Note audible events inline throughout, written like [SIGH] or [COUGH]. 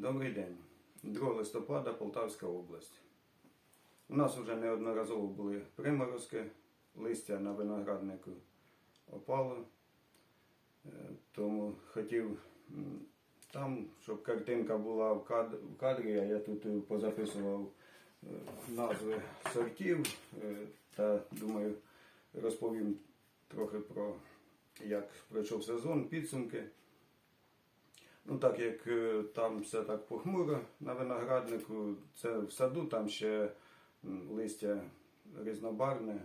Добрий день. 2 листопада Полтавська область. У нас вже неодноразово були приморозки, листя на винограднику опало. Е, Тому хотів там, щоб картинка була в кадрі, а я тут позаписував е, назви сортів е, та думаю розповім трохи про як пройшов сезон, підсумки. Ну, так як е, там все так похмуро на винограднику, це в саду, там ще листя різнобарне,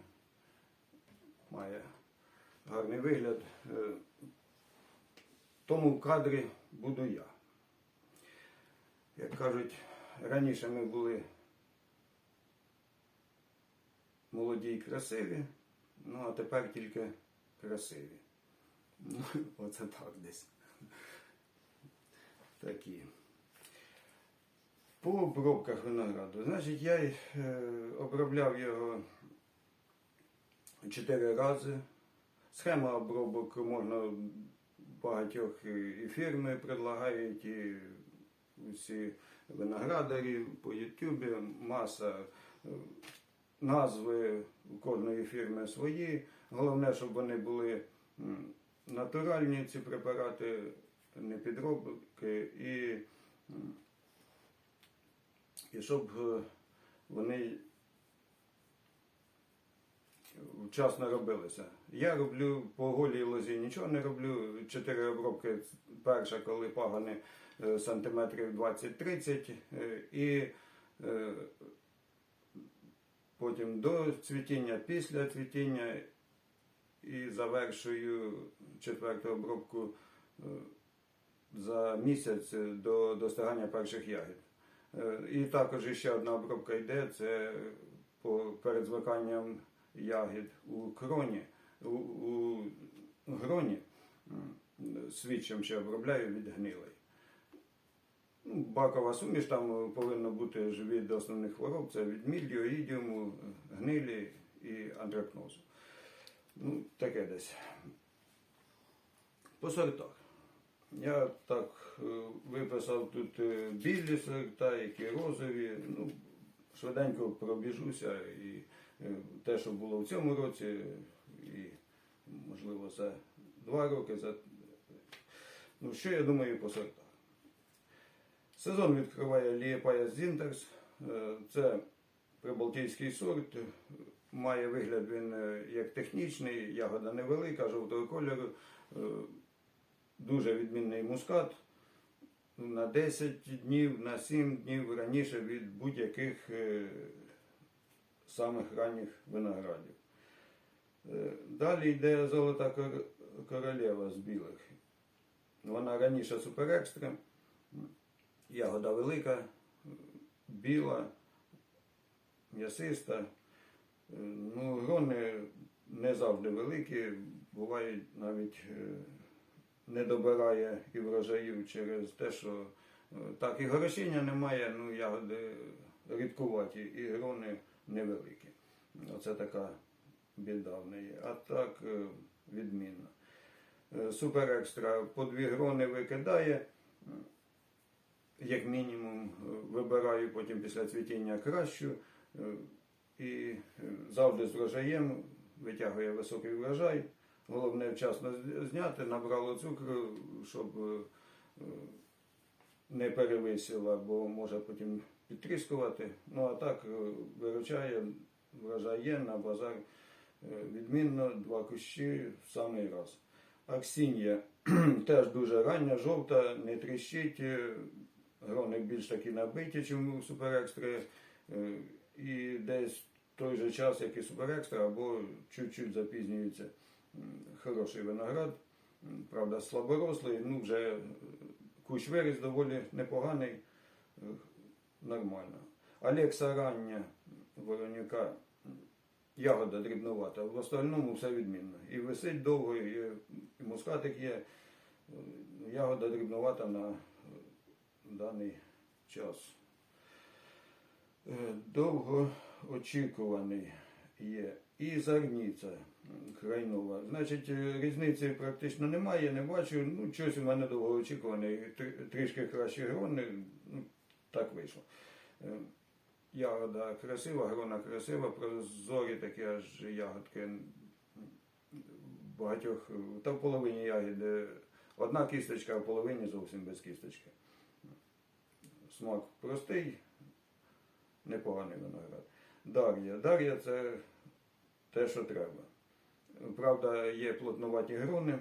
має гарний вигляд. Е, Тому в кадрі буду я. Як кажуть, раніше ми були молоді і красиві, ну а тепер тільки красиві. Ну, [LAUGHS] оце так десь такі. По обробках винограду. Значить, я е, обробляв його чотири рази. Схема обробок можна багатьох і фірми предлагають, і усі виноградарі по Ютубі, маса е, назви кожної фірми свої. Головне, щоб вони були натуральні, ці препарати, не підробки, і, і щоб е, вони вчасно робилися. Я роблю по голій лозі нічого не роблю. Чотири обробки. Перша, коли пагони е, сантиметрів 20-30, е, і потім до цвітіння, після цвітіння і завершую четверту обробку за місяць до достигання перших ягід. Е, І також ще одна обробка йде, це по перед звиканням ягід у кроні, у, у гроні свідчим ще обробляю від гнилей. Ну, бакова суміш там повинна бути від основних хвороб, це від мільдію, ідіуму, гнилі і антракнозу. Ну, таке десь. По сортах. Я так е, виписав тут е, білі сорта, які розові. Ну, швиденько пробіжуся і е, те, що було в цьому році, і можливо за два роки. За... Ну, що я думаю по сортах? Сезон відкриває Лієпая Зінтерс. Це прибалтійський сорт. Має вигляд він як технічний, ягода невелика, жовтого кольору. Дуже відмінний мускат. На 10 днів, на 7 днів раніше від будь-яких е, самих ранніх виноградів. Е, Далі йде золота королева з білих. Вона раніше суперекстра. Ягода велика, біла, м'ясиста. Е, Ну, грони не завжди великі, бувають навіть не добирає і врожаїв через те, що е, так, і горошіння немає, ну ягоди рідкуваті, і грони невеликі. Оце така біда в неї. А так е, відмінно. Е, Супер екстра по дві грони викидає як мінімум, е, вибираю потім після цвітіння кращу е, і е, завжди з врожаєм витягує високий врожай. Головне вчасно зняти, набрало цукру, щоб е, е, не перевисила, бо може потім підтріскувати. Ну а так е, виручає, врожай є на базар відмінно, два кущі в самий раз. Аксінія [CLEARS THROAT] теж дуже рання, жовта, не тріщить, грони більш такі набиті, ніж у суперекстри. І десь в той же час, як і суперекстра, або чуть-чуть запізнюється хороший виноград. Правда, слаборослий, ну вже кущ виріс доволі непоганий, нормально. Олекса рання Воронюка, ягода дрібнувата, в остальному все відмінно. І висить довго, і, мускатик є. Ягода дрібнувата на даний час. Е, Довго очікуваний є і зарніця. Крайнова. Значить, е, різниці практично немає, не бачу. Ну, щось у мене довгоочікуваний, тр- трішки кращі грони, ну, так вийшло. Е, Ягода красива, грона красива, прозорі такі аж ягодки багатьох, е, та в половині ягіди одна кісточка, а в половині зовсім без кісточки. Смак простий, непоганий виноград. Дар'я. Дар'я це те, що треба. Правда, є плотнуваті грони.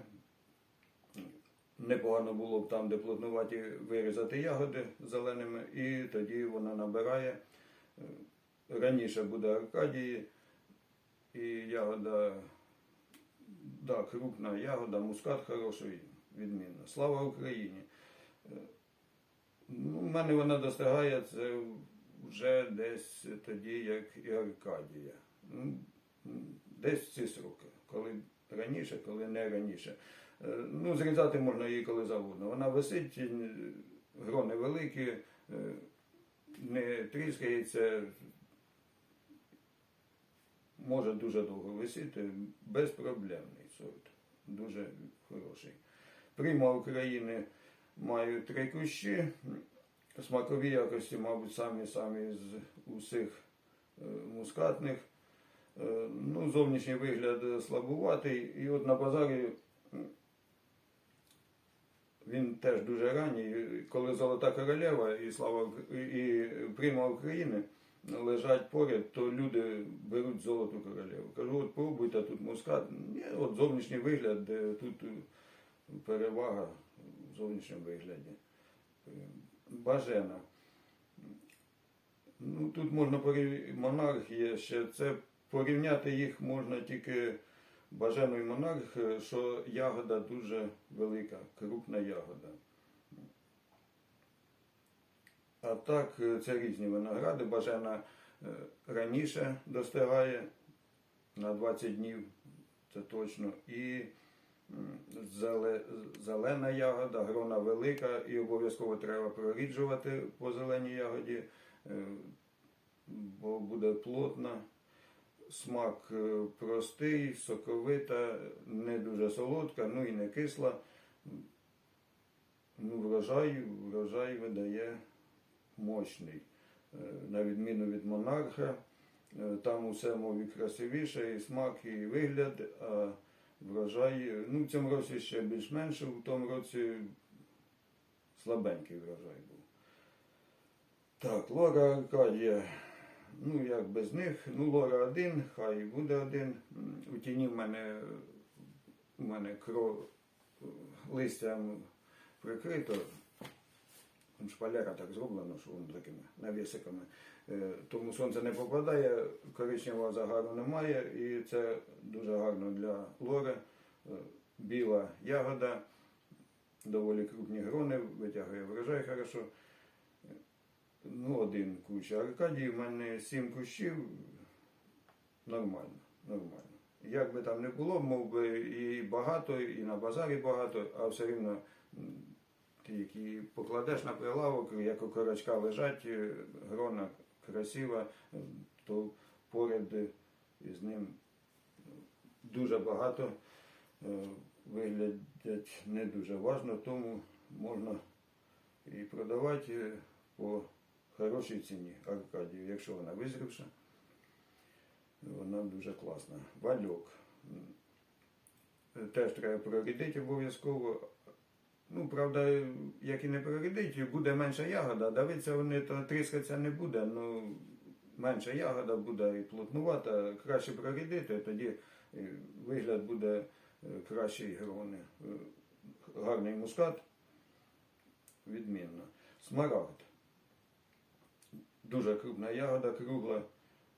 Непогано було б там, де плотнуваті, вирізати ягоди зеленими, і тоді вона набирає. Раніше буде Аркадії, і ягода, да, крупна ягода, мускат хороший, відмінно. Слава Україні! Е, Ну, у мене вона достигає це вже десь тоді, як і Аркадія. Ну, десь ці сроки. Коли раніше, коли не раніше. Е, Ну, зрізати можна її коли завгодно. Вона висить, е, грони великі, е, не тріскається, може дуже довго висіти, безпроблемний сорт. Дуже хороший. Прима України маю три кущі. Смакові якості, мабуть, самі-самі з усіх мускатних. Е, Ну, зовнішній вигляд слабуватий. І от на базарі він теж дуже ранній. Коли Золота королева і слава і Прима України лежать поряд, то люди беруть золоту королеву. Кажу, от пробуйте тут мускат. Ні, от зовнішній вигляд, тут е, перевага в зовнішньому вигляді. Е, Бажена. Ну, тут можна порів... монарх є ще. Це порівняти їх можна тільки бажену і монарх, е, що ягода дуже велика, крупна ягода. А так, е, це різні виногради. Бажена е, раніше достигає на 20 днів, це точно. І зелена ягода, грона велика, і обов'язково треба проріджувати по зеленій ягоді, бо буде плотна. Смак е, простий, соковита, не дуже солодка, ну і не кисла. Ну, врожай, врожай видає мощний. Е, На відміну від монарха, е, там усе мові красивіше, і смак, і вигляд, а врожай, ну в цьому році ще більш-менш, в тому році слабенький врожай був. Так, Лора Аркадія. Ну, як без них. Ну, Лора один, хай буде один. У тіні в мене, у мене кров листям прикрито. Там Шпалера так зроблено, що воно такими навісиками. Е, Тому сонце не попадає, коричневого загару немає, і це дуже гарно для лори. Е, Біла ягода, доволі крупні грони, витягує врожай хорошо. Е, Ну, один кущ. А Аркадії в мене сім кущів. Нормально, нормально. Як би там не було, мов би і багато, і на базарі багато, а все рівно ти які покладеш на прилавок, як у корочка лежать, е, грона красива, е, то поряд із ним дуже багато е, виглядять не дуже важно, тому можна і продавати е, по хорошій ціні Аркадію, якщо вона визрівша. Вона дуже класна. Вальок. Теж треба прорідити обов'язково. Ну, правда, як і не прорідити, буде менша ягода. Давиться вони, то тріскатися не буде. Ну, менша ягода буде і плотнувата. Краще прорідити, тоді е, вигляд буде е, кращий грони. Е, Гарний мускат. Відмінно. Смарагд. Дуже крупна ягода, кругла.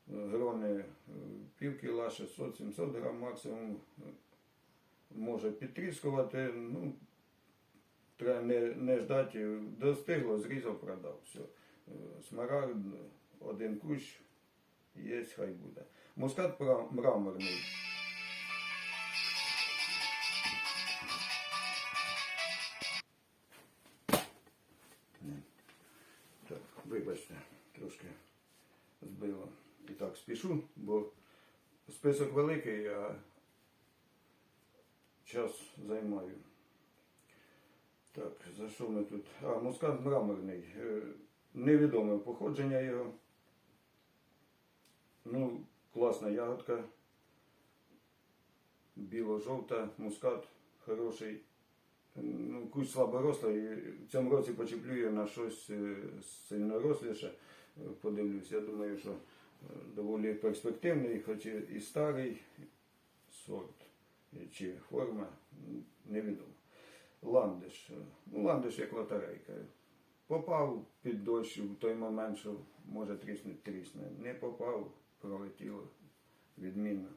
Грони е, пів кіла, 600-700 грам максимум. Може підтріскувати. Ну, треба не, не ждати. Достигло, зрізав, продав. Все. Смарагд, один кущ, є, хай буде. Мускат мраморний. І спішу, бо список великий, а час займаю. Так, за що ми тут? А, мускат мраморний. Е, Невідоме походження його. Ну, класна ягодка. Біло-жовта, мускат хороший. Ну, кусь слаборослий. В цьому році почеплюю на щось е, сильноросліше. Подивлюсь, я думаю, що доволі перспективний, хоч і старий сорт чи форма, невідомо. Ландиш. е, Ну, ландиш як лотерейка. Попав під дощ в той момент, що може тріснути, трісне. Не попав, пролетіло відмінно.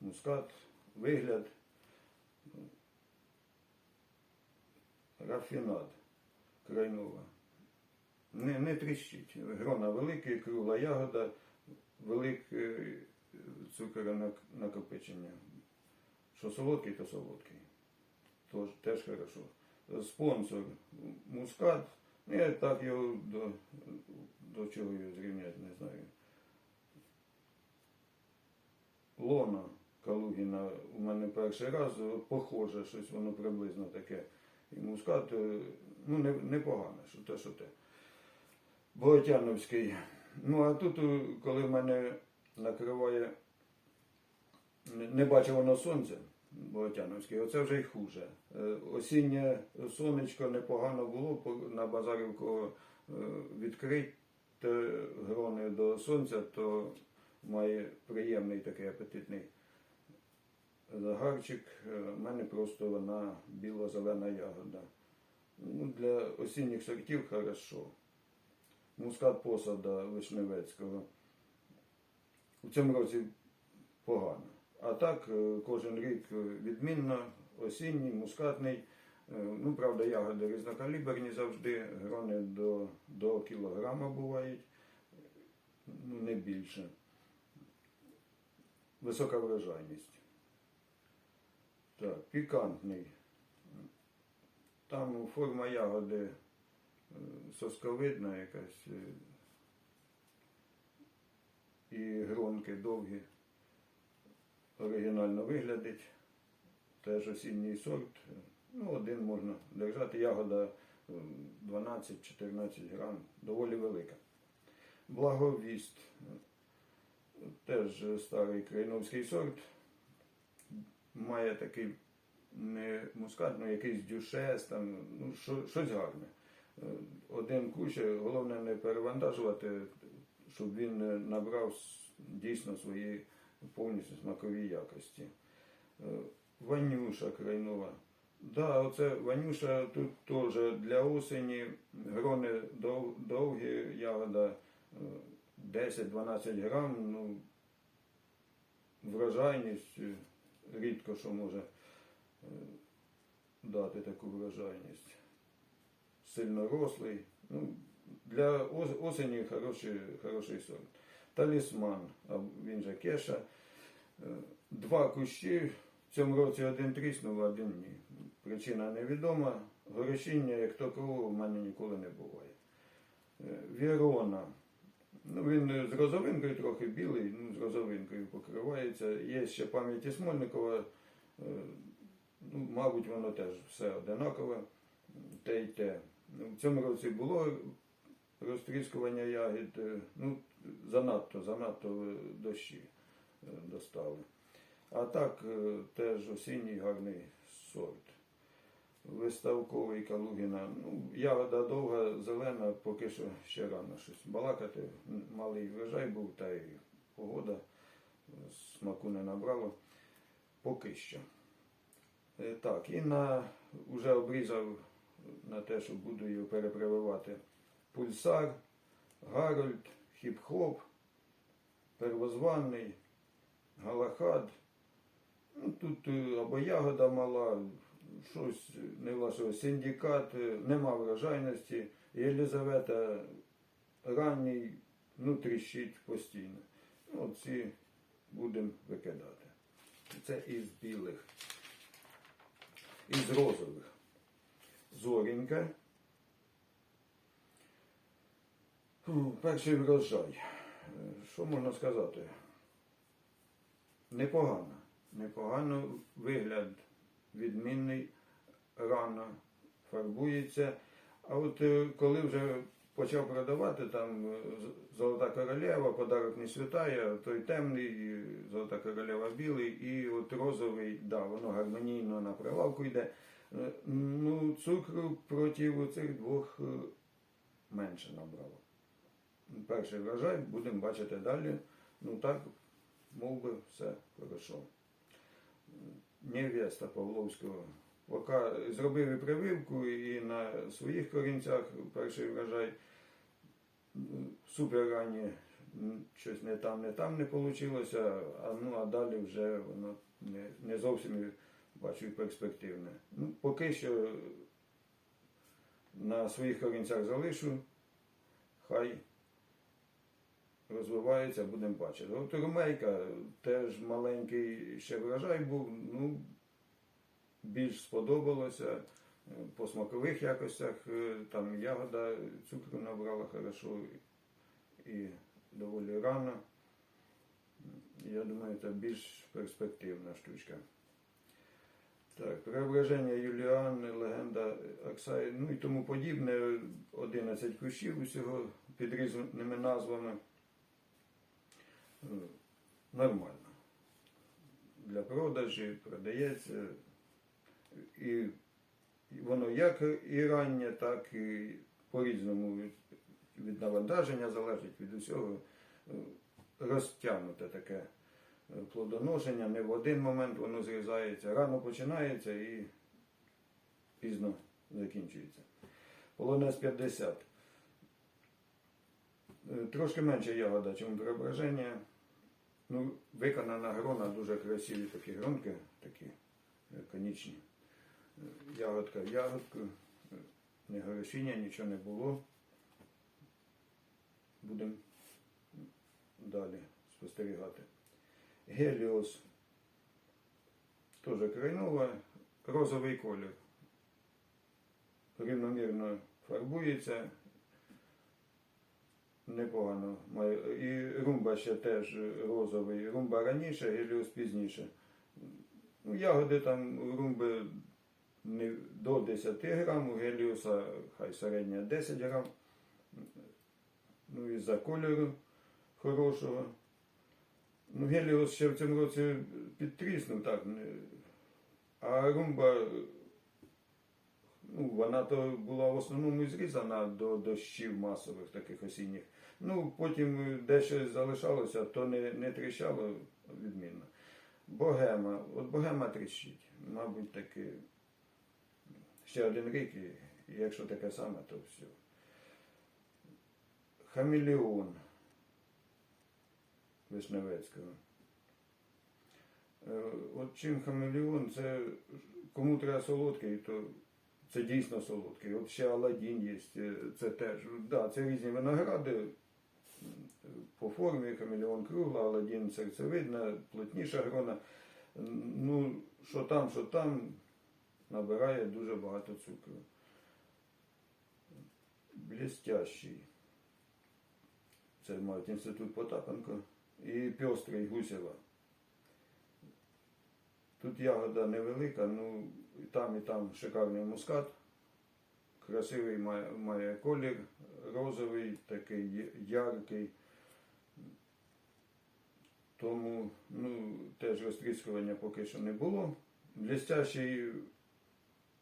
Мускат, вигляд. Рафінат крайнова. Не, не тріщить. Грона великі, кругла ягода, велике цукронакопичення. Що солодкий, то солодкий. Тож, теж хорошо. Спонсор мускат. Ну, Я так його до, до чого його зрівняти, не знаю. Лона Калугіна у мене перший раз похоже, щось воно приблизно таке. І мускат, е, ну, не, непогане, що те, що те. Болотяновський. Ну, а тут, е, коли в мене накриває, не- бачив воно сонця, Болотяновський, оце вже й хуже. Е, Осіннє сонечко непогано було, на базарі в кого е, відкрити грони до сонця, то має приємний такий апетитний загарчик. У мене просто вона біло-зелена ягода. Ну, для осінніх сортів хорошо. Мускат посада Вишневецького. У цьому році погано. А так, е, кожен рік е, відмінно, осінній, мускатний. Е, Ну, правда, ягоди різнокаліберні завжди, грони до, до кілограма бувають, ну, не більше. Висока врожайність. Так, пікантний. Там форма ягоди сосковидна якась. е, І гронки довгі. Оригінально виглядить. Теж осінній сорт. Ну, один можна держати. Ягода е, 12-14 грам, доволі велика. Благовіст. Теж старий країновський сорт. Має такий не мускат, ну якийсь дюшес, там, ну, що, щось гарне. Е, Один кущ, головне не перевантажувати, щоб він е, набрав дійсно свої повністю смакові якості. Е, Ванюша крайнова. Да, оце Ванюша тут теж для осені грони дов- довгі, ягода е, 10-12 грам, ну, врожайність е, рідко що може е, дати таку врожайність. Сильно рослий. Ну, для ос- осені хороший, хороший сорт. Талісман, він же кеша. Е, Два кущі. В цьому році один тріснув, один ні. Причина невідома. Горощіння, як такового, в мене ніколи не буває. Е, Вірона. Ну, він з розовинкою трохи білий, ну, з розовинкою покривається. Є ще пам'яті Смольникова. Е, Ну, мабуть, воно теж все одинакове, те й те. Ну, В цьому році було розтріскування ягід, е, ну, занадто, занадто е, дощі е, достали. А так, теж осінній гарний сорт. Виставковий Калугіна. Ну, ягода довга, зелена, поки що ще рано щось балакати. Малий врожай був, та й погода смаку не набрала. Поки що. Так, і на вже обрізав на те, що буду його перепрививати. Пульсар, Гарольд, Хіп-Хоп, Первозванний, Галахад. Ну, тут е, або ягода мала, щось не влашило. Синдикат, е, нема врожайності. Єлизавета ранній, ну, тріщить постійно. Ну, оці будемо викидати. Це із білих. Із розових. Зорінька. Перший врожай. Е, Що можна сказати? Непогано. Непогано вигляд відмінний, рано фарбується. А от е, коли вже почав продавати там е, Золота королева, подарок не святає, той темний, Золота королева білий, і от розовий, да, воно гармонійно на прилавку йде. Е, Ну, цукру проти цих двох е, менше набрало. Перший врожай будемо бачити далі. Ну так, мов би, все хорошо. Невеста Павловського. Поки зробив і прививку, і на своїх корінцях перший врожай. Супер ранні щось не там, не там не вийшло, а, ну, а далі вже воно не, не зовсім бачу перспективне. Ну, поки що на своїх корінцях залишу, хай розвивається, будемо бачити. От Ромейка теж маленький ще врожай був, ну, більш сподобалося. По смакових якостях е, там ягода цукру набрала хорошо і доволі рано. Я думаю, це більш перспективна штучка. Так, преображення Юліани, легенда Аксаї, ну і тому подібне. 11 кущів усього під різними назвами. Е, Нормально. Для продажі продається. І воно як і раннє, так і по-різному від, навантаження залежить від усього. Е, Розтягнуте таке плодоношення, не в один момент воно зрізається, рано починається і пізно закінчується. Полонез 50. Е, Трошки менше ягода, чим преображення. Ну, виконана грона, дуже красиві такі гронки, такі е, конічні. Е, Ягодка в ягодку, е, не горошіння, нічого не було. Будемо далі спостерігати. Геліос теж крайнова, розовий колір. Рівномірно фарбується. Непогано. І румба ще теж розовий. Румба раніше, геліос пізніше. Ну, ягоди там румби не до 10 грам, у геліуса хай середня 10 грам. Ну і за кольору хорошого. Ну, геліус ще в цьому році підтріснув, так. А румба, ну, вона то була в основному зрізана до дощів масових таких осінніх. Ну, потім дещо залишалося, то не, не тріщало відмінно. Богема. От богема тріщить. Мабуть, таки ще один рік, і якщо таке саме, то все. Хамелеон Вишневецького. Е, От чим хамелеон, це кому треба солодкий, то це дійсно солодкий. От ще Аладдін є, е, це теж. Да, це різні виногради. По формі хамелеон кругла, Аладдін серцевидна, плотніша грона. Ну, що там, що там, набирає дуже багато цукру. Блестящий. Це мають інститут Потапенко. І пьострий Гусєва. Тут ягода невелика, ну і там і там шикарний мускат. Красивий має, має колір, розовий, такий яркий. Тому ну, теж розтріскування поки що не було. Блестящий,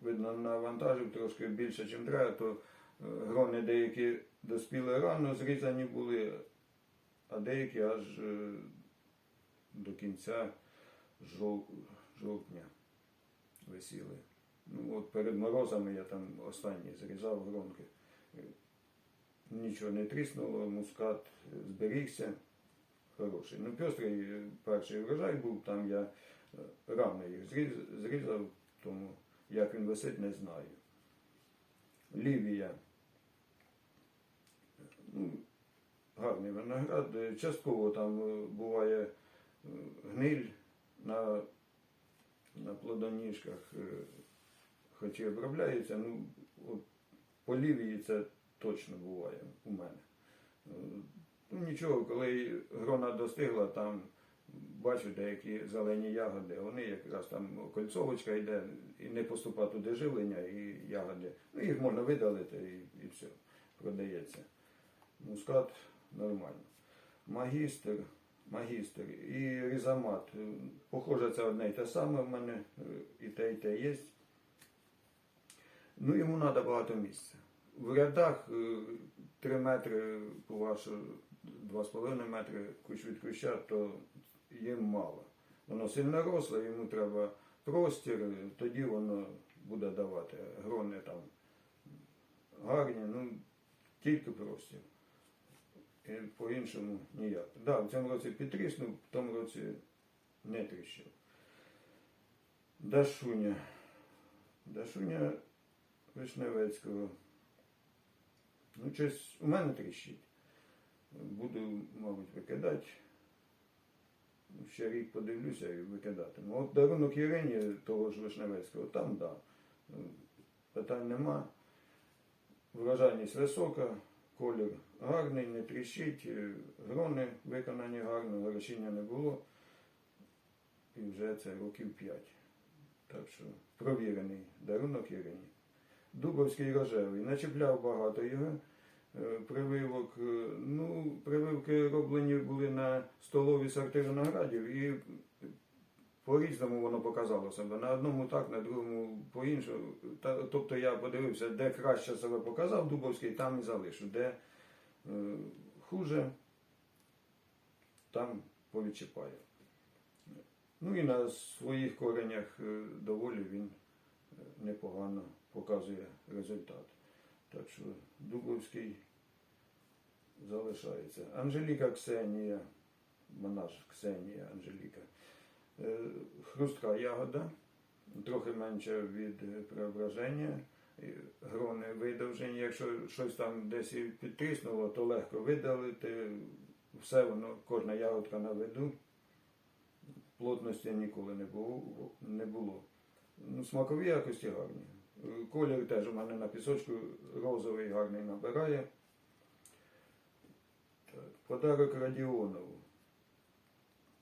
видно, навантажив трошки більше, ніж треба, то е, грони деякі доспіли рано, зрізані були, а деякі аж е, до кінця жовтня висіли. Ну, от перед морозами я там останні зрізав гронки. Нічого не тріснуло, мускат зберігся. Хороший. Ну, пестрий е, перший врожай був, там я е, рано їх зрізав, тому як він висить, не знаю. Лівія. Ну, гарний виноград. Е, Частково там е, буває е, гниль на, на плодоніжках, хоч і обробляється, ну, по лівії це точно буває у мене. Ну нічого, коли грона достигла, там бачу деякі зелені ягоди, вони якраз там кольцовочка йде, і не поступає туди живлення, і ягоди. Ну, їх можна видалити і, і все, продається. Мускат нормально. Магістр, магістр і різомат. Е, Похоже, це одне й те саме в мене, е, і те, і те є. Ну, йому треба багато місця. В рядах 3 метри по вашу 2,5 метри кущ від куща, то їм мало. Воно сильно росле, йому треба простір, тоді воно буде давати. Грони там гарні, ну тільки простір. По-іншому ніяк. Так, да, в цьому році підтріснув, в тому році не тріщив. Дашуня. Дашуня Вишневецького. Ну, щось у мене тріщить. Буду, мабуть, викидати. Ще рік подивлюся і викидатиму. От дарунок Ірині, того ж Вишневецького, там да. Питань нема. Вражальність висока, колір гарний, не тріщить, е, грони виконані гарно, горошіння не було. І вже це років 5. Так що провірений дарунок Ірині. Дубовський рожевий. Начепляв багато його. е, Прививок. е, Ну, прививки роблені були на столові сорти виноградів і по-різному воно показало себе. На одному так, на другому по-іншому. Та- Тобто я подивився, де краще себе показав Дубовський, там і залишу. Де е, хуже, там повідчіпаю. Ну і на своїх коренях е, доволі він е, непогано показує результат. Так що Дубовський залишається. Анжеліка Ксенія, вона ж Ксенія Анжеліка. Е, Хрустка ягода, трохи менше від е, преображення. Грони видовжені. Якщо щось там десь підтиснуло, то легко видалити. Все воно, кожна ягодка на виду. Плотності ніколи не було. Не було. Ну, смакові якості гарні. Колір теж у мене на пісочку розовий гарний набирає. Так, подарок Радіонову.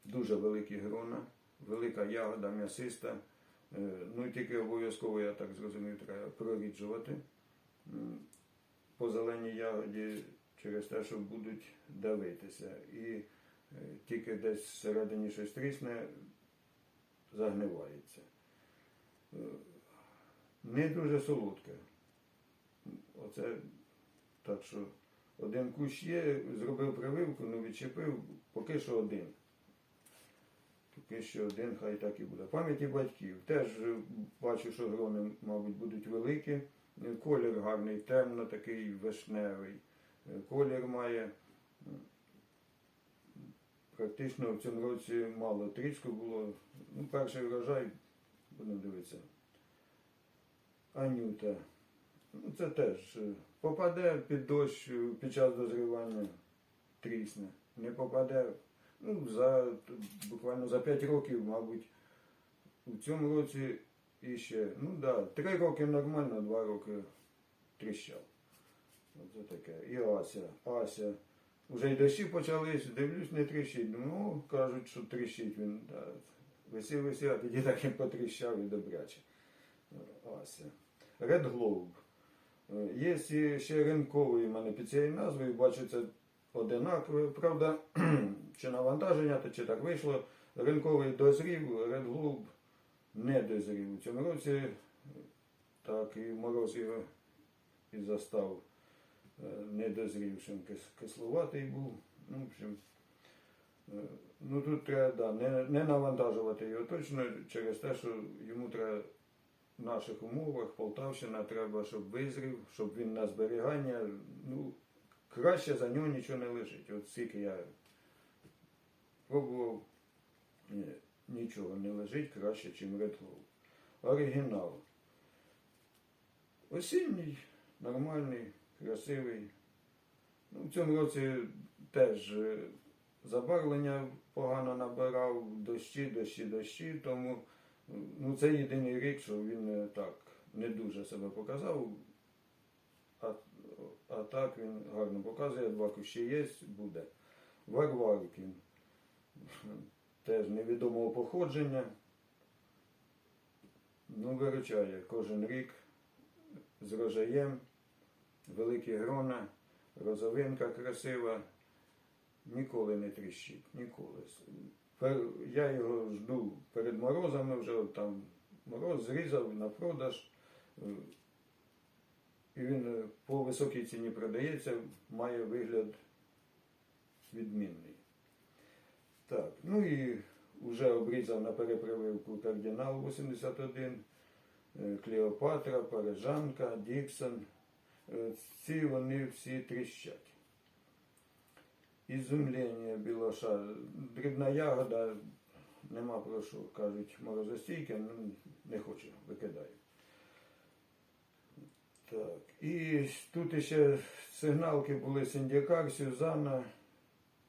Дуже великі грона, велика ягода м'ясиста. Е, Ну тільки обов'язково, я так зрозумів, треба проріджувати. По зеленій ягоді через те, що будуть давитися. І е, тільки десь всередині щось трісне, загнивається. Е, Не дуже солодке. Оце так що один кущ є, зробив прививку, ну відчепив, поки що один. Поки що один, хай так і буде. Пам'яті батьків. Теж бачу, що грони, мабуть, будуть великі. Колір гарний, темно такий вишневий. Колір має. Практично в цьому році мало тріску було. Ну, перший врожай, будемо дивитися. Анюта. Ну, це теж е, попаде під дощ е, під час дозрівання трісне. Не попаде. Ну, за буквально за 5 років, мабуть, у цьому році іще, ну да, 3 роки нормально, 2 роки тріщав. Оце таке. І Ася. Ася. Уже й дощі почались, дивлюсь, не тріщить. Ну, кажуть, що тріщить він. Да. Висів, висів, а тоді так і потріщав і добряче. Ася. Red Globe. Е, Є ще ринковий в мене під цією назвою, бачу, це одинакове. Правда, [CLEARS THROAT] чи навантаження, то чи так вийшло. Ринковий дозрів, Red Globe не дозрів. У цьому році так і мороз його і застав е, недозрівшим. Кис- Кисловатий був. Ну, в общем, е, ну тут треба да, не, не навантажувати його точно через те, що йому треба в наших умовах Полтавщина треба, щоб визрів, щоб він на зберігання. Ну, краще за нього нічого не лежить. От скільки я пробував, нічого не лежить краще, ніж Red Globe. Оригінал. Осінній, нормальний, красивий. Ну, в цьому році теж е, забарвлення погано набирав, дощі, дощі, дощі, тому ну, це єдиний рік, що він е, так не дуже себе показав. А, а так він гарно показує, два кущі є, буде. Варваркін. теж невідомого походження. Ну, виручає кожен рік з рожаєм, великі грона, розовинка красива, ніколи не тріщить, ніколи. Я його жду перед морозами, вже там мороз зрізав на продаж. І він е, по високій ціні продається, має вигляд відмінний. Так, ну і вже обрізав на перепрививку кардинал 81, е, Клеопатра, Парижанка, Діксон. Е, Ці вони всі тріщать. Ізумлення білоша, дрібна ягода, нема про що, кажуть, морозостійке, ну не хочу, викидаю. Так, і тут ще сигналки були Синдікар, Сюзанна,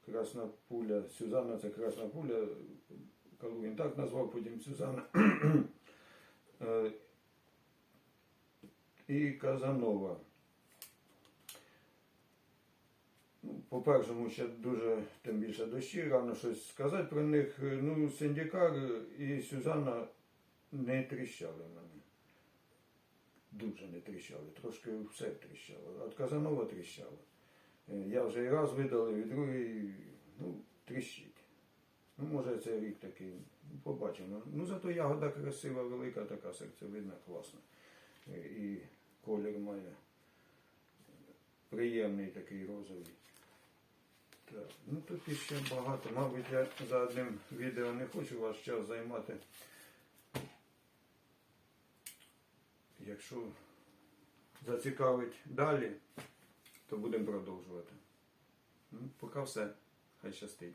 Красна пуля. Сюзанна це красна пуля. Калугін так назвав, потім Сюзанна. [CLEARS THROAT] Е, І Казанова. Ну, По-першому, ще дуже тим більше дощі, рано щось сказати про них. Е, Ну, Синдікар і Сюзанна не тріщали мене. Дуже не тріщали, трошки все тріщало. От Казанова тріщала. Е, Я вже і раз видалив, і другий, ну, тріщить. Ну, може, це рік такий, ну, побачимо. Ну, зато ягода красива, велика, така серцевидна, класна. Е, І колір має приємний такий розовий. Так, ну тут іще багато. Мабуть, я за одним відео не хочу ваш час займати. Якщо зацікавить далі, то будемо продовжувати. Ну, поки все. Хай щастить.